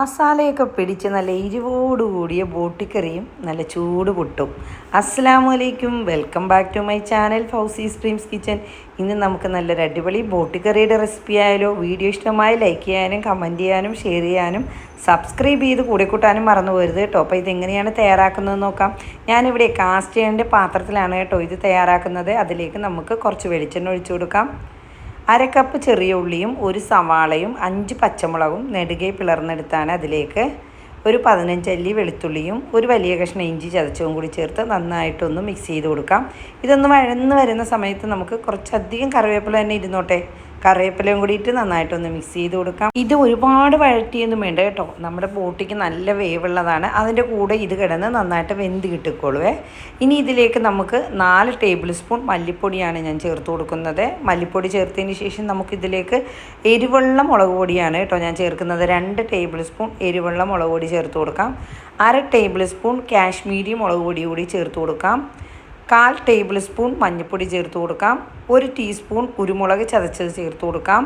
മസാലയൊക്കെ പിടിച്ച് നല്ല എരിവോട് കൂടിയ ബോട്ടിക്കറിയും നല്ല ചൂട് പൊട്ടും. അസ്സാം വലൈക്കും welcome back to my channel Fousi streams kitchen. ഇന്ന് നമുക്ക് നല്ലൊരു അടിപൊളി ബോട്ടിക്കറിയുടെ റെസിപ്പി ആയാലോ? വീഡിയോ ഇഷ്ടമായി ലൈക്ക് ചെയ്യാനും കമന്റ് ചെയ്യാനും ഷെയർ ചെയ്യാനും സബ്സ്ക്രൈബ് ചെയ്ത് കൂടെ കൂട്ടാനും മറന്നു പോരുത് കേട്ടോ. അപ്പോൾ ഇതെങ്ങനെയാണ് തയ്യാറാക്കുന്നത് നോക്കാം. ഞാനിവിടെ കാസ്റ്റ് ചെയ്യേണ്ട പാത്രത്തിലാണ് കേട്ടോ ഇത് തയ്യാറാക്കുന്നത്. അതിലേക്ക് നമുക്ക് കുറച്ച് വെളിച്ചെണ്ണ ഒഴിച്ചു കൊടുക്കാം. അര കപ്പ് ചെറിയ ഉള്ളിയും ഒരു സവാളയും അഞ്ച് പച്ചമുളകും നെടുകെ പിളർന്നെടുത്താണ് അതിലേക്ക്. ഒരു പതിനഞ്ചല്ലി വെളുത്തുള്ളിയും ഒരു വലിയ കഷ്ണം ഇഞ്ചി ചതച്ചതും കൂടി ചേർത്ത് നന്നായിട്ടൊന്ന് മിക്സ് ചെയ്ത് കൊടുക്കാം. ഇതൊന്ന് വഴന്ന് വരുന്ന സമയത്ത് നമുക്ക് കുറച്ചധികം കറിവേപ്പില തന്നെ ഇരുന്നോട്ടെ. കറിവേപ്പിലയും കൂടിയിട്ട് നന്നായിട്ടൊന്ന് മിക്സ് ചെയ്ത് കൊടുക്കാം. ഇത് ഒരുപാട് വഴറ്റിയൊന്നും വേണ്ട കേട്ടോ. നമ്മുടെ ബോട്ടിക്ക് നല്ല വേവുള്ളതാണ്. അതിന്റെ കൂടെ ഇത് കിടന്ന് നന്നായിട്ട് വെന്ത് കിട്ടിക്കോളുവേ. ഇനി ഇതിലേക്ക് നമുക്ക് നാല് ടേബിൾ സ്പൂൺ മല്ലിപ്പൊടിയാണ് ഞാൻ ചേർത്ത് കൊടുക്കുന്നത്. മല്ലിപ്പൊടി ചേർത്തതിന് ശേഷം നമുക്കിതിലേക്ക് എരിവെള്ള മുളക് പൊടിയാണ് കേട്ടോ ഞാൻ ചേർക്കുന്നത്. രണ്ട് ടേബിൾ സ്പൂൺ എരിവെള്ള മുളക് പൊടി ചേർത്ത് കൊടുക്കാം. അര ടേബിൾ സ്പൂൺ കാശ്മീരി മുളക് പൊടി കൂടി ചേർത്ത് കൊടുക്കാം. കാൽ ടേബിൾ സ്പൂൺ മഞ്ഞൾപ്പൊടി ചേർത്ത് കൊടുക്കാം. ഒരു ടീസ്പൂൺ കുരുമുളക് ചതച്ചത് ചേർത്ത് കൊടുക്കാം.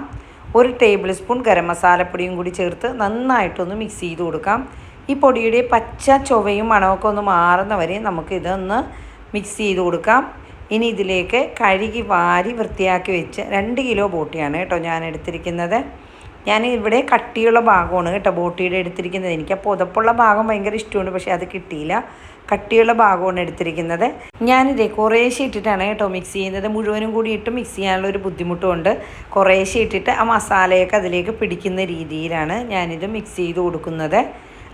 ഒരു ടേബിൾ സ്പൂൺ ഗരം മസാലപ്പൊടിയും കൂടി ചേർത്ത് നന്നായിട്ടൊന്ന് മിക്സ് ചെയ്ത് കൊടുക്കാം. ഈ പൊടിയുടെ പച്ച ചൊവയും മണമൊക്കെ ഒന്ന് മാറുന്ന വരെ നമുക്കിതൊന്ന് മിക്സ് ചെയ്ത് കൊടുക്കാം. ഇനി ഇതിലേക്ക് കഴുകി വാരി വൃത്തിയാക്കി വെച്ച് രണ്ട് കിലോ ബോട്ടിയാണ് കേട്ടോ ഞാൻ എടുത്തിരിക്കുന്നത്. ഞാൻ ഇവിടെ കട്ടിയുള്ള ഭാഗമാണ് കേട്ടോ ബോട്ടിയുടെ എടുത്തിരിക്കുന്നത്. എനിക്ക് ആ പുതപ്പുള്ള ഭാഗം ഭയങ്കര ഇഷ്ടമുണ്ട് പക്ഷേ അത് കിട്ടിയില്ല. കട്ടിയുള്ള ഭാഗമാണ് എടുത്തിരിക്കുന്നത്. ഞാനിതേ കുറേശ്ശെ ഇട്ടിട്ടാണ് കേട്ടോ മിക്സ് ചെയ്യുന്നത്. മുഴുവനും കൂടി ഇട്ട് മിക്സ് ചെയ്യാനുള്ള ഒരു ബുദ്ധിമുട്ടുമുണ്ട്. കുറേശ്ശെ ഇട്ടിട്ട് ആ മസാലയൊക്കെ അതിലേക്ക് പിടിക്കുന്ന രീതിയിലാണ് ഞാനിത് മിക്സ് ചെയ്ത് കൊടുക്കുന്നത്.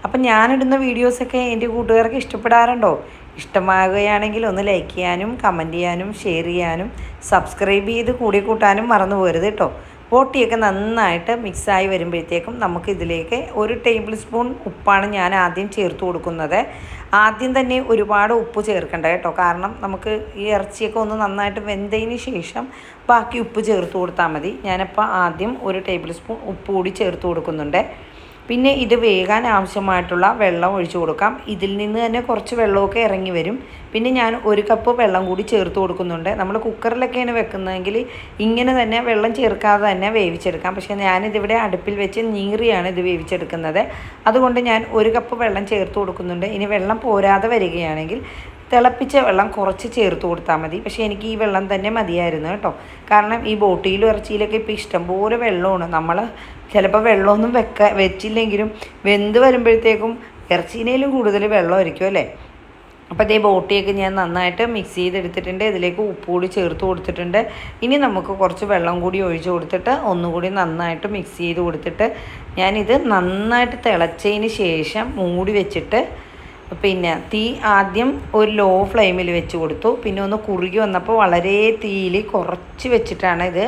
അപ്പം ഞാനിടുന്ന വീഡിയോസൊക്കെ എന്റെ കൂട്ടുകാർക്ക് ഇഷ്ടപ്പെടാറുണ്ടോ? ഇഷ്ടമാകുകയാണെങ്കിൽ ഒന്ന് ലൈക്ക് ചെയ്യാനും കമന്റ് ചെയ്യാനും ഷെയർ ചെയ്യാനും സബ്സ്ക്രൈബ് ചെയ്ത് കൂടി കൂട്ടാനും മറന്നു പോരുത് കേട്ടോ. ബോട്ടിയൊക്കെ നന്നായിട്ട് മിക്സായി വരുമ്പോഴത്തേക്കും നമുക്ക് ഇതിലേക്ക് ഒരു ടേബിൾ സ്പൂൺ ഉപ്പാണ് ഞാൻ ആദ്യം ചേർത്ത് കൊടുക്കുന്നത്. ആദ്യം തന്നെ ഒരുപാട് ഉപ്പ് ചേർക്കണ്ട കേട്ടോ. കാരണം നമുക്ക് ഈ ഇറച്ചിയൊക്കെ ഒന്ന് നന്നായിട്ട് വെന്തതിന് ശേഷം ബാക്കി ഉപ്പ് ചേർത്ത് കൊടുത്താൽ മതി. ഞാനപ്പോൾ ആദ്യം ഒരു ടേബിൾ സ്പൂൺ ഉപ്പ് കൂടി ചേർത്ത് കൊടുക്കുന്നുണ്ട്. പിന്നെ ഇത് വേകാൻ ആവശ്യമായിട്ടുള്ള വെള്ളം ഒഴിച്ചു കൊടുക്കാം. ഇതിൽ നിന്ന് തന്നെ കുറച്ച് വെള്ളമൊക്കെ ഇറങ്ങി വരും. പിന്നെ ഞാൻ ഒരു കപ്പ് വെള്ളം കൂടി ചേർത്ത് കൊടുക്കുന്നുണ്ട്. നമ്മൾ കുക്കറിലൊക്കെയാണ് വെക്കുന്നതെങ്കിൽ ഇങ്ങനെ തന്നെ വെള്ളം ചേർക്കാതെ തന്നെ വേവിച്ചെടുക്കാം. പക്ഷേ ഞാനിതിവിടെ അടുപ്പിൽ വെച്ച് നീറിയാണ് ഇത് വേവിച്ചെടുക്കുന്നത്. അതുകൊണ്ട് ഞാൻ ഒരു കപ്പ് വെള്ളം ചേർത്ത് കൊടുക്കുന്നുണ്ട്. ഇനി വെള്ളം പോരാതെ വരികയാണെങ്കിൽ തിളപ്പിച്ച വെള്ളം കുറച്ച് ചേർത്ത് കൊടുത്താൽ മതി. പക്ഷേ എനിക്ക് ഈ വെള്ളം തന്നെ മതിയായിരുന്നു കേട്ടോ. കാരണം ഈ ബോട്ടിയിലും ഇറച്ചിയിലൊക്കെ ഇപ്പോൾ ഇഷ്ടംപോലെ വെള്ളമാണ്. നമ്മൾ ചിലപ്പോൾ വെള്ളമൊന്നും വെക്ക വെച്ചില്ലെങ്കിലും വെന്ത് വരുമ്പോഴത്തേക്കും ഇറച്ചീനേലും കൂടുതൽ വെള്ളമായിരിക്കും അല്ലേ? അപ്പോൾ അതേ ബോട്ടിയൊക്കെ ഞാൻ നന്നായിട്ട് മിക്സ് ചെയ്തെടുത്തിട്ടുണ്ട്. ഇതിലേക്ക് ഉപ്പ് കൂടി ചേർത്ത് കൊടുത്തിട്ടുണ്ട്. ഇനി നമുക്ക് കുറച്ച് വെള്ളം കൂടി ഒഴിച്ച് കൊടുത്തിട്ട് ഒന്നുകൂടി നന്നായിട്ട് മിക്സ് ചെയ്ത് കൊടുത്തിട്ട് ഞാനിത് നന്നായിട്ട് തിളച്ചതിന് ശേഷം മൂടി വെച്ചിട്ട് പിന്നെ തീ ആദ്യം ഒരു ലോ ഫ്ലെയിമിൽ വെച്ച് കൊടുത്തു. പിന്നെ ഒന്ന് കുറുകി വന്നപ്പോൾ വളരെ തീയിൽ കുറച്ച് വെച്ചിട്ടാണ് ഇത്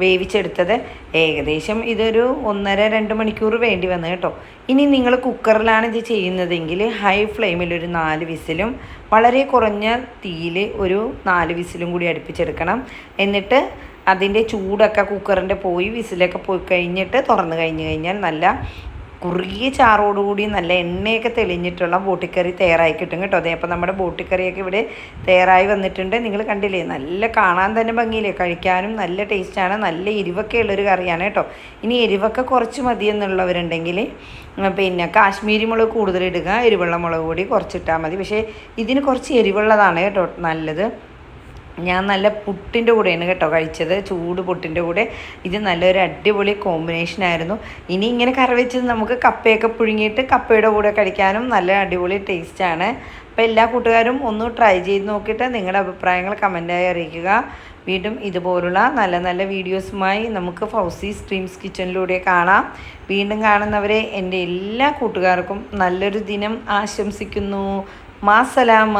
വേവിച്ചെടുത്തത്. ഏകദേശം ഇതൊരു ഒന്നര രണ്ട് മണിക്കൂർ വേണ്ടി വന്നു കേട്ടോ. ഇനി നിങ്ങൾ കുക്കറിലാണ് ഇത് ചെയ്യുന്നതെങ്കിൽ ഹൈ ഫ്ലെയിമിൽ ഒരു നാല് വിസിലും വളരെ കുറഞ്ഞ തീയിൽ ഒരു നാല് വിസിലും കൂടി അടുപ്പിച്ചെടുക്കണം. എന്നിട്ട് അതിന്റെ ചൂടൊക്കെ കുക്കറിന്റെ പോയി വിസിലൊക്കെ പോയി കഴിഞ്ഞിട്ട് തുറന്നു കഴിഞ്ഞ് കഴിഞ്ഞാൽ നല്ല കുറുകിയ ചാറോടുകൂടി നല്ല എണ്ണയൊക്കെ തെളിഞ്ഞിട്ടുള്ള ബോട്ടിക്കറി തയ്യാറായി കിട്ടും കേട്ടോ. അതെ അപ്പോൾ നമ്മുടെ ബോട്ടിക്കറിയൊക്കെ ഇവിടെ തയ്യാറായി വന്നിട്ടുണ്ട്. നിങ്ങൾ കണ്ടില്ലേ? നല്ല കാണാൻ തന്നെ ഭംഗിയില്ലേ? കഴിക്കാനും നല്ല ടേസ്റ്റാണ്. നല്ല എരിവൊക്കെ ഉള്ളൊരു കറിയാണ് കേട്ടോ. ഇനി എരിവൊക്കെ കുറച്ച് മതി എന്നുള്ളവരുണ്ടെങ്കിൽ പിന്നെ കാശ്മീരി മുളക് കൂടുതൽ ഇടുക എരിവെള്ള മുളക് കൂടി കുറച്ചിട്ടാൽ മതി. പക്ഷേ ഇതിന് കുറച്ച് എരിവുള്ളതാണ് കേട്ടോ നല്ലത്. ഞാൻ നല്ല പുട്ടിന്റെ കൂടെയാണ് കേട്ടോ കഴിച്ചത് ചൂട് പുട്ടിന്റെ കൂടെ. ഇത് നല്ലൊരു അടിപൊളി കോമ്പിനേഷൻ ആയിരുന്നു. ഇനി ഇങ്ങനെ കറി വെച്ചത് നമുക്ക് കപ്പയൊക്കെ പുഴുങ്ങിയിട്ട് കപ്പയുടെ കൂടെ കഴിക്കാനും നല്ല അടിപൊളി ടേസ്റ്റാണ് അപ്പോൾ എല്ലാ കൂട്ടുകാരും ഒന്ന് ട്രൈ ചെയ്ത് നോക്കിയിട്ട് നിങ്ങളുടെ അഭിപ്രായങ്ങൾ കമന്റായി അറിയിക്കുക. വീണ്ടും ഇതുപോലുള്ള നല്ല നല്ല വീഡിയോസുമായി നമുക്ക് ഫൗസി സ്ട്രീംസ് കിച്ചണിലൂടെ കാണാം. വീണ്ടും കാണുന്നവരെ എന്റെ എല്ലാ കൂട്ടുകാർക്കും നല്ലൊരു ദിനം ആശംസിക്കുന്നു. മാസലാമ.